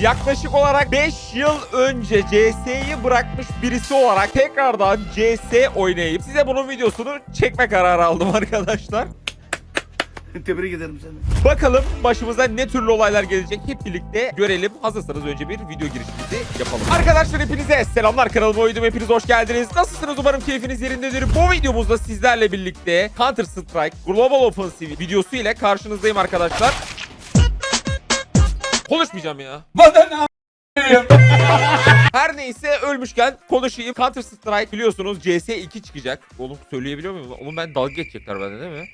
Yaklaşık olarak 5 yıl önce CS'yi bırakmış birisi olarak tekrardan CS oynayıp size bunun videosunu çekme kararı aldım arkadaşlar. Tebrik ederim seni. Bakalım başımıza ne türlü olaylar gelecek hep birlikte görelim. Hazırsanız önce bir video girişimizi yapalım. Arkadaşlar hepinize selamlar kanalıma uydum hepiniz hoş geldiniz. Nasılsınız umarım keyfiniz yerindedir. Bu videomuzda sizlerle birlikte Counter Strike Global Offensive videosu ile karşınızdayım arkadaşlar. Konuşmayacağım ya. Her neyse ölmüşken konuşayım. Counter Strike biliyorsunuz CS2 çıkacak. Oğlum söyleyebiliyor muyum? Oğlum ben dalga geçecekler bende değil mi?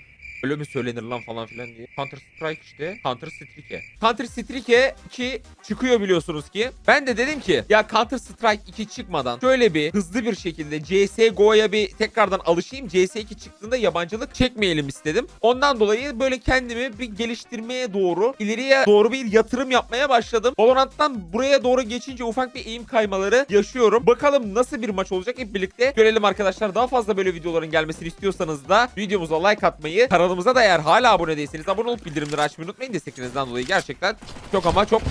Öyle mi söylenir lan falan filan diye. Counter Strike işte. Counter Strike. Counter Strike 2 çıkıyor biliyorsunuz ki. Ben de dedim ki ya Counter Strike 2 çıkmadan şöyle bir hızlı bir şekilde CSGO'ya bir tekrardan alışayım. CS2 çıktığında yabancılık çekmeyelim istedim. Ondan dolayı böyle kendimi bir geliştirmeye doğru ileriye doğru bir yatırım yapmaya başladım. Valorant'tan buraya doğru geçince ufak bir eğim kaymaları yaşıyorum. Bakalım nasıl bir maç olacak hep birlikte görelim arkadaşlar. Daha fazla böyle videoların gelmesini istiyorsanız da videomuza like atmayı, kanalımıza da eğer hala abone değilseniz abone olup bildirimleri açmayı unutmayın. Desteklerinizden dolayı gerçekten çok ama çok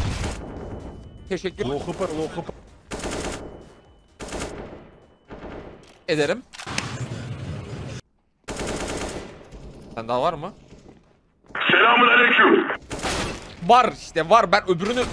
teşekkür ederim. Sen daha var mı? Selamun aleyküm. Var işte var ben öbürünü...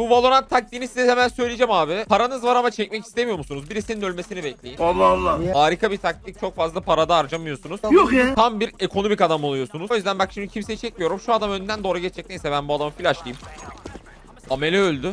Bu Valorant taktiğini size hemen söyleyeceğim abi. Paranız var ama çekmek istemiyor musunuz? Birisinin ölmesini bekleyin. Allah Allah. Harika bir taktik. Çok fazla para da harcamıyorsunuz. Yok ya. Tam bir ekonomik adam oluyorsunuz. O yüzden bak şimdi kimseyi çekmiyorum. Şu adam önden doğru geçecek. Neyse ben bu adamı flashlayayım. Ameli öldü.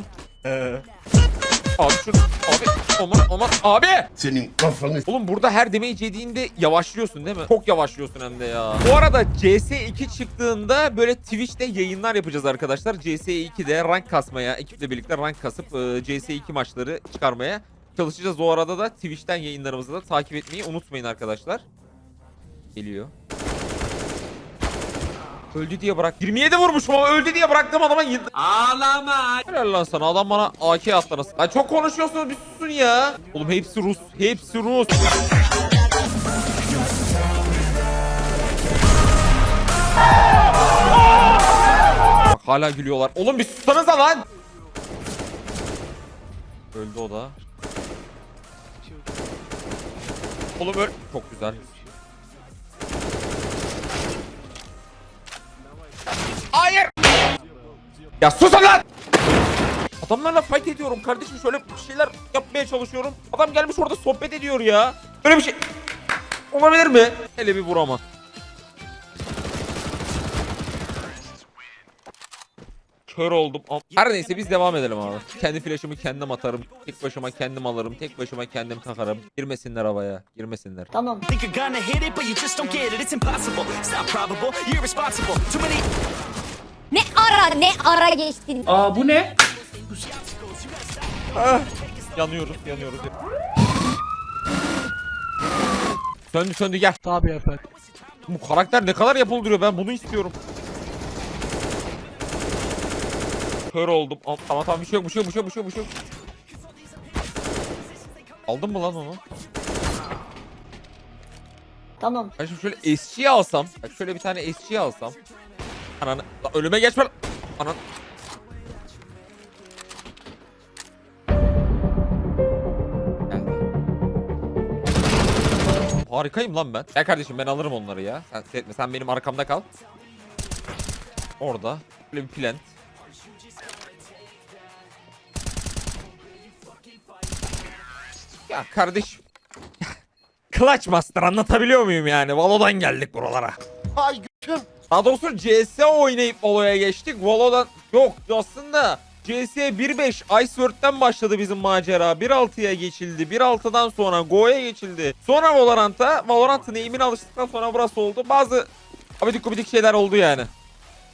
Abi şu... Abi... Aman aman abi! Senin kafanı Oğlum burada her damage yediğinde yavaşlıyorsun değil mi? Çok yavaşlıyorsun hem de ya. Bu arada CS2 çıktığında böyle Twitch'te yayınlar yapacağız arkadaşlar. CS2'de rank kasmaya, ekiple birlikte rank kasıp e, CS2 maçları çıkarmaya çalışacağız. O arada da Twitch'ten yayınlarımızı da takip etmeyi unutmayın arkadaşlar. Geliyor. Öldü diye bırak. 27 vurmuşum ama öldü diye bıraktım adama. Ağlama. Helal lan sana adam bana AK attı nasıl. Ya çok konuşuyorsunuz bir susun ya. Oğlum hepsi Rus. Hepsi Rus. Bak hala gülüyorlar. Oğlum bir sussanıza lan. Öldü o da. Oğlum öl. Çok güzel. Ya susun lan. Adamlarla fight ediyorum kardeşim şöyle bir şeyler yapmaya çalışıyorum. Adam gelmiş orada sohbet ediyor ya. Böyle bir şey olabilir mi? Hele bir vur ama. Kör oldum. Her neyse biz devam edelim abi. Kendi flash'ımı kendim atarım. Tek başıma kendim alırım. Tek başıma kendim takarım. Girmesinler havaya. Girmesinler. Tamam. Ne ara ne ara geçtin? Aa bu ne? Yanıyoruz, yanıyoruz. Söndü söndü gel. Tabii efendim. Bu karakter ne kadar yapıldırıyor ben bunu istiyorum. Kör oldum. Am- Tamam tamam bir şey yok bir şey yok bir şey yok bir şey yok. bir şey yok. Aldın mı lan onu? Tamam. Ben şimdi şöyle SG alsam. Bak şöyle bir tane SG alsam. Ananı. Lan ölüme geçme. Anan. Harikayım lan ben. Ya kardeşim ben alırım onları ya. Sen şey etme sen benim arkamda kal. Orada. Böyle bir plant. Ya kardeşim. Clutch Master anlatabiliyor muyum yani? Valo'dan geldik buralara. Ay götüm. Daha doğrusu CS oynayıp Valo'ya geçtik. Valo'dan yok aslında CS 1.5 Iceworld'den başladı bizim macera. 1.6'ya geçildi. 1.6'dan sonra Go'ya geçildi. Sonra Valorant'a. Valorant'ın eğimine alıştıktan sonra burası oldu. Bazı abidik gubidik şeyler oldu yani.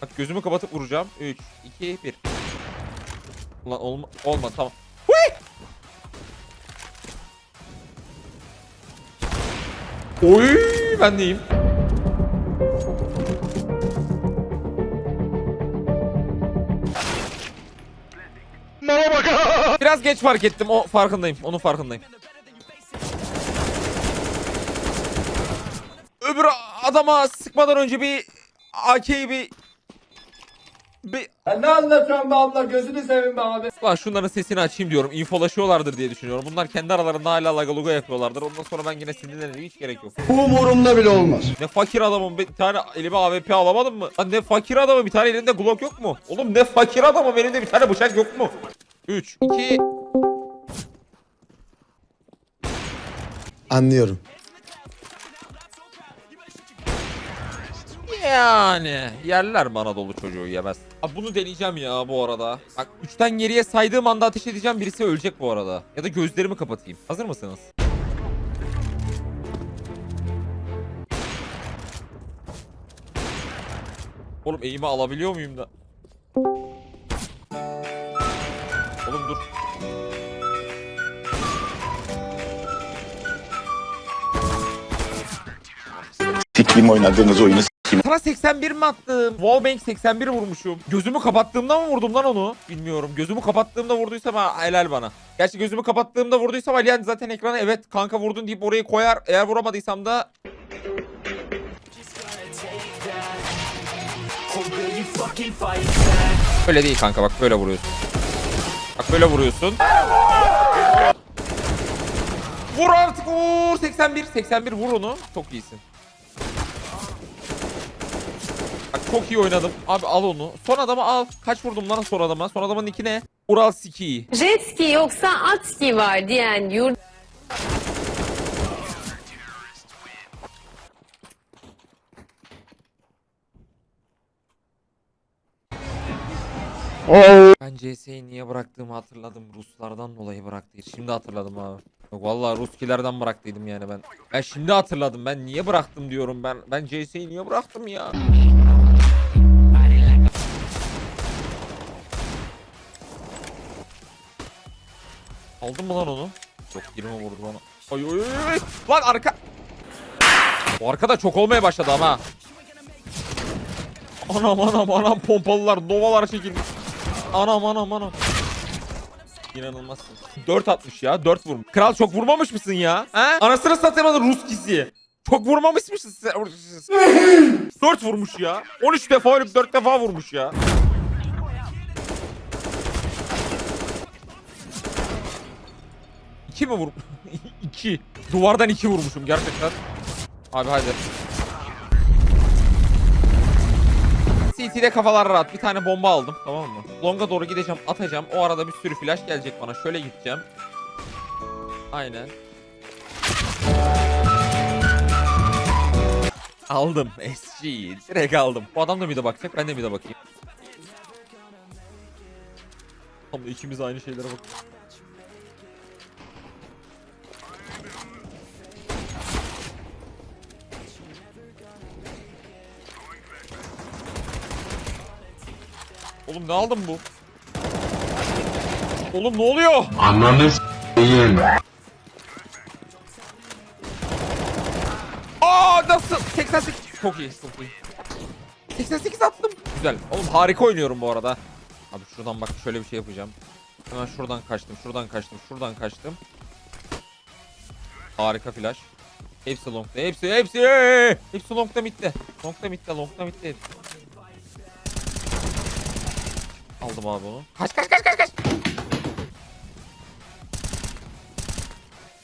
Bak gözümü kapatıp vuracağım. 3, 2, 1. Ulan olma, olma tamam. Hui! Oy ben deyim. Biraz geç fark ettim. O farkındayım. Onun farkındayım. Öbür adama sıkmadan önce bir AK'yi bir Be- ne anlatıyorsun be abla gözünü seveyim be abi. Lan şunların sesini açayım diyorum. İnfolaşıyorlardır diye düşünüyorum. Bunlar kendi aralarında hala lagaluga yapıyorlardır. Ondan sonra ben yine sinirlenirim. Hiç gerek yok. Umurumda bile olmaz. Ne fakir adamım. Bir tane elime AWP alamadım mı? Lan ne fakir adamım. Bir tane elinde Glock yok mu? Oğlum ne fakir adamım. Elimde bir tane bıçak yok mu? 3, 2... Anlıyorum. Yani yerler bana dolu çocuğu yemez. Abi bunu deneyeceğim ya bu arada. Bak 3'ten geriye saydığım anda ateş edeceğim birisi ölecek bu arada. Ya da gözlerimi kapatayım. Hazır mısınız? Oğlum eğimi alabiliyor muyum da? Siklim oynadığınız oyunu Sana 81 mi attım? Wallbang 81 vurmuşum. Gözümü kapattığımda mı vurdum lan onu? Bilmiyorum. Gözümü kapattığımda vurduysam ha, helal bana. Gerçi gözümü kapattığımda vurduysam Aliyan zaten ekrana evet kanka vurdun deyip orayı koyar. Eğer vuramadıysam da böyle değil kanka bak böyle vuruyorsun. Bak böyle vuruyorsun. Vur artık vur 81 81 vur onu. Çok iyisin. Çok iyi oynadım. Abi al onu. Son adamı al. Kaç vurdum lan son adama? Son adamın iki ne? Ural Siki. Jet ski yoksa at ski var diyen yurt Ben CS'yi niye bıraktığımı hatırladım. Ruslardan dolayı bıraktıydım. Şimdi hatırladım abi. Yok vallahi Ruskilerden bıraktıydım yani ben. Ben şimdi hatırladım. Ben niye bıraktım diyorum ben. Ben CS'yi niye bıraktım ya? Aldın mı lan onu? Yok 20 vurdu bana. Ay ay ay, ay. Lan arka. Bu arkada çok olmaya başladı ama. Anam anam anam pompalılar novalar çekilmiş. Anam anam anam. İnanılmazsın. 4 atmış ya 4 vurmuş. Kral çok vurmamış mısın ya? He? Anasını satamadı Ruskisi. Çok vurmamış mısın sen? 4 vurmuş ya. 13 defa ölüp 4 defa vurmuş ya. İki mi vur? iki. Duvardan iki vurmuşum gerçekten. Abi hadi. CT'de kafalar rahat. Bir tane bomba aldım. Tamam mı? Long'a doğru gideceğim. Atacağım. O arada bir sürü flash gelecek bana. Şöyle gideceğim. Aynen. Aldım. SG. Direkt aldım. Bu adam da bir de bakacak. Ben de bir de bakayım. Tam da ikimiz aynı şeylere bak. Oğlum ne aldım bu? Oğlum ne oluyor? Ananı s**eyim. Aa nasıl? 88. Çok iyi, çok iyi. 88 attım. Güzel. Oğlum harika oynuyorum bu arada. Abi şuradan bak şöyle bir şey yapacağım. Hemen şuradan kaçtım, şuradan kaçtım, şuradan kaçtım. Harika flash. Hepsi long'da, hepsi, hepsi. Hepsi long'da midde. Long'da midde, long'da midde. Aldım abi onu. Kaç kaç kaç kaç kaç.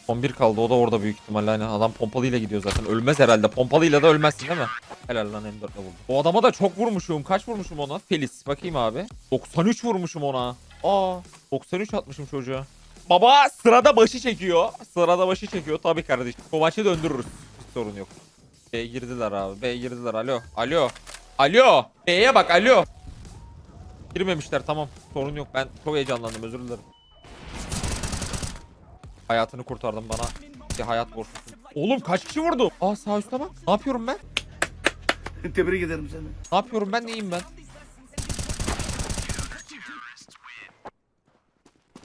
11 kaldı o da orada büyük ihtimalle hani adam pompalıyla gidiyor zaten ölmez herhalde pompalıyla da ölmezsin değil mi? Helal lan M4'le vurdum. O adama da çok vurmuşum kaç vurmuşum ona? Felis bakayım abi. 93 vurmuşum ona. Aa 93 atmışım çocuğa. Baba sırada başı çekiyor. Sırada başı çekiyor tabii kardeşim. Bu maçı döndürürüz. Hiç sorun yok. B'ye girdiler abi. B'ye girdiler. Alo. Alo. Alo. B'ye bak alo. Girmemişler tamam. Sorun yok. Ben çok heyecanlandım özür dilerim. Hayatını kurtardım bana. Bir hayat borçlusun. Oğlum kaç kişi vurdu? Aa sağ üstte bak. Ne yapıyorum ben? Tebrik ederim seni. Ne yapıyorum ben neyim ben?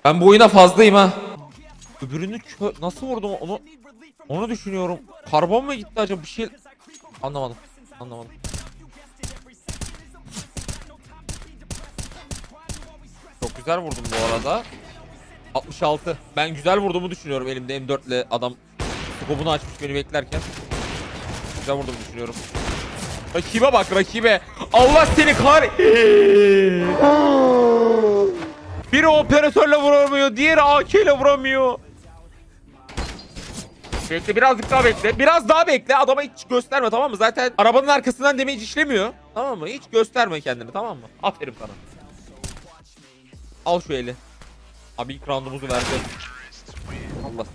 Ben bu oyuna fazlayım ha. Öbürünü nasıl vurdum onu? Onu düşünüyorum. Karbon mu gitti acaba bir şey? Anlamadım. Anlamadım. Güzel vurdum bu arada. 66. Ben güzel vurduğumu düşünüyorum elimde M4 ile adam skobunu açmış beni beklerken. Güzel vurduğumu düşünüyorum. Rakibe bak rakibe. Allah seni kar... Biri operatörle vuramıyor, diğeri AK ile vuramıyor. Bekle birazcık daha bekle. Biraz daha bekle. Adama hiç gösterme tamam mı? Zaten arabanın arkasından damage işlemiyor. Tamam mı? Hiç gösterme kendini tamam mı? Aferin sana. Al şu eli. Abi ilk roundumuzu vereceğiz. Allah.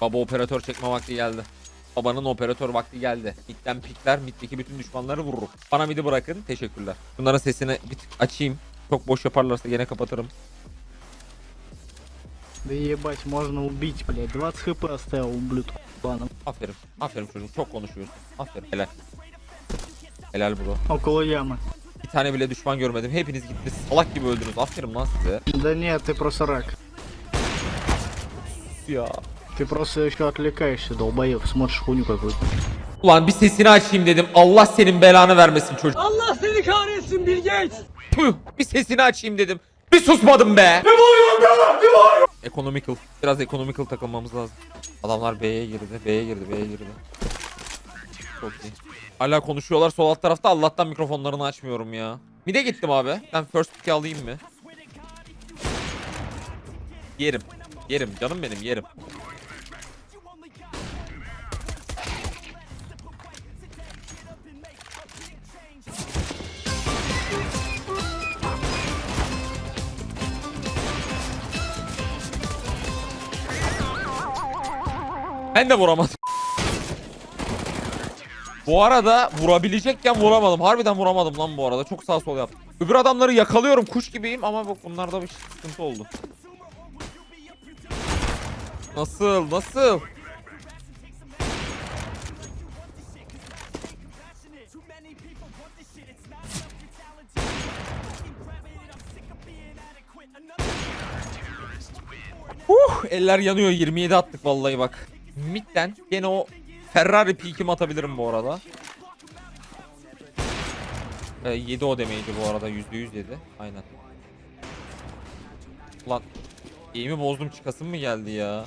Baba operatör çekme vakti geldi. Babanın operatör vakti geldi. Midden pikler, middeki bütün düşmanları vururum. Bana midi bırakın. Teşekkürler. Bunların sesini bir tık açayım. Çok boş yaparlarsa gene kapatırım. Да ебать, можно убить, блядь. 20 хп оставил, ублюдку. Ладно. Aferin. Aferin çocuğum. Çok konuşuyorsun. Aferin. Helal. Helal bro. Около ямы. Bir tane bile düşman görmedim. Hepiniz gittiniz. Salak gibi öldünüz. Aferin lan size. Да нет, ты просто рак. Ya. Ты просто еще отвлекаешься, долбоеб. Смотришь хуйню какую-то. Ulan bir sesini açayım dedim. Allah senin belanı vermesin çocuk. Allah seni kahretsin Bilgeç. Tüh, bir sesini açayım dedim. Bir susmadım be. Ne bağırıyorsun be? Ne bağırıyorsun? Economical. Biraz economical takılmamız lazım. Adamlar B'ye girdi. B'ye girdi. B'ye girdi. Çok iyi. Hala konuşuyorlar sol alt tarafta. Allah'tan mikrofonlarını açmıyorum ya. Mid'e gittim abi. Ben first pick'i alayım mı? Yerim. Yerim. Canım benim yerim. Ben de vuramadım. Bu arada vurabilecekken vuramadım. Harbiden vuramadım lan bu arada. Çok sağ sol yaptım. Öbür adamları yakalıyorum kuş gibiyim ama bak bunlarda bir sıkıntı oldu. Nasıl? Nasıl? Uh, eller yanıyor. 27 attık vallahi bak. Mid'den gene o Ferrari peak'imi atabilirim bu arada. Ee, 7 o demeydi bu arada. %100 yedi. Aynen. Ulan Eğimi bozdum çıkasım mı geldi ya?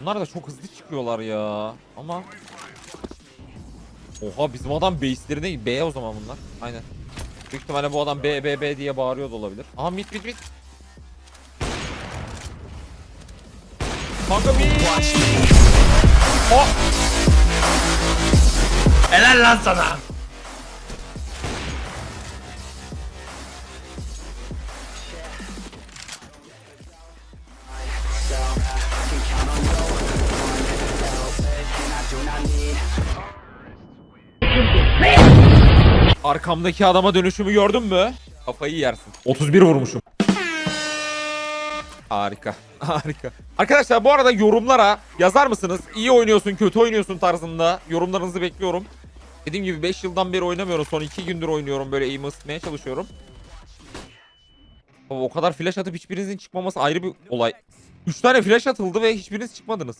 Bunlar da çok hızlı çıkıyorlar ya. Ama Oha bizim adam base'lerine B o zaman bunlar. Aynen. Büyük ihtimalle bu adam B B B diye bağırıyor da olabilir. Aha mid mid mid. Kanka mid. Oh. Helal lan sana. Arkamdaki adama dönüşümü gördün mü? Kafayı yersin. 31 vurmuşum. Harika. Harika. Arkadaşlar bu arada yorumlara yazar mısınız? İyi oynuyorsun, kötü oynuyorsun tarzında. Yorumlarınızı bekliyorum. Dediğim gibi 5 yıldan beri oynamıyorum. Son 2 gündür oynuyorum. Böyle aim ısıtmaya çalışıyorum. Baba, o kadar flash atıp hiçbirinizin çıkmaması ayrı bir olay. 3 tane flash atıldı ve hiçbiriniz çıkmadınız.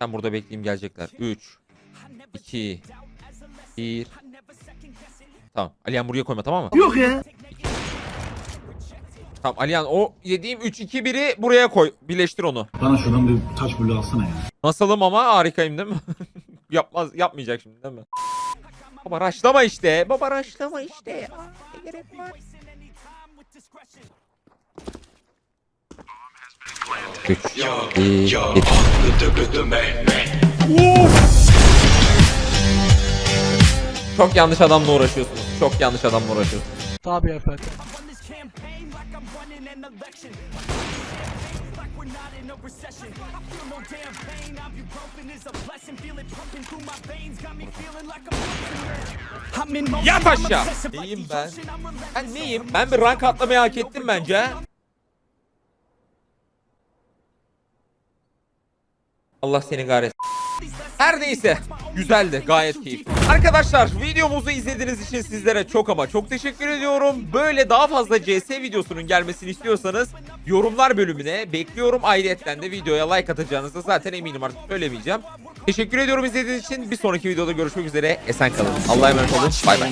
Ben burada bekleyeyim gelecekler. 3 2 1 Tamam. Alihan buraya koyma tamam mı? Yok ya. Tamam Alihan o yediğim 3 2 1'i buraya koy. Birleştir onu. Bana şuradan bir taş bulu alsana ya. Nasılım ama harikayım değil mi? Yapmaz yapmayacak şimdi değil mi? Baba raşlama işte. Baba raşlama işte. Aa, ne gerek var? Üç, bir. Çok yanlış adamla uğraşıyorsunuz. Çok yanlış adamla uğraşıyorsunuz. Tabii efendim. Yat aşağı. Neyim ben? Ben neyim? Ben bir rank atlamayı hak ettim bence. Allah seni kahretsin. Her neyse. Güzeldi. Gayet keyifli. Arkadaşlar videomuzu izlediğiniz için sizlere çok ama çok teşekkür ediyorum. Böyle daha fazla CS videosunun gelmesini istiyorsanız yorumlar bölümüne bekliyorum. Ayrıyetten de videoya like atacağınızı zaten eminim artık söylemeyeceğim. Teşekkür ediyorum izlediğiniz için. Bir sonraki videoda görüşmek üzere. Esen kalın. Allah'a emanet olun. Bay bay.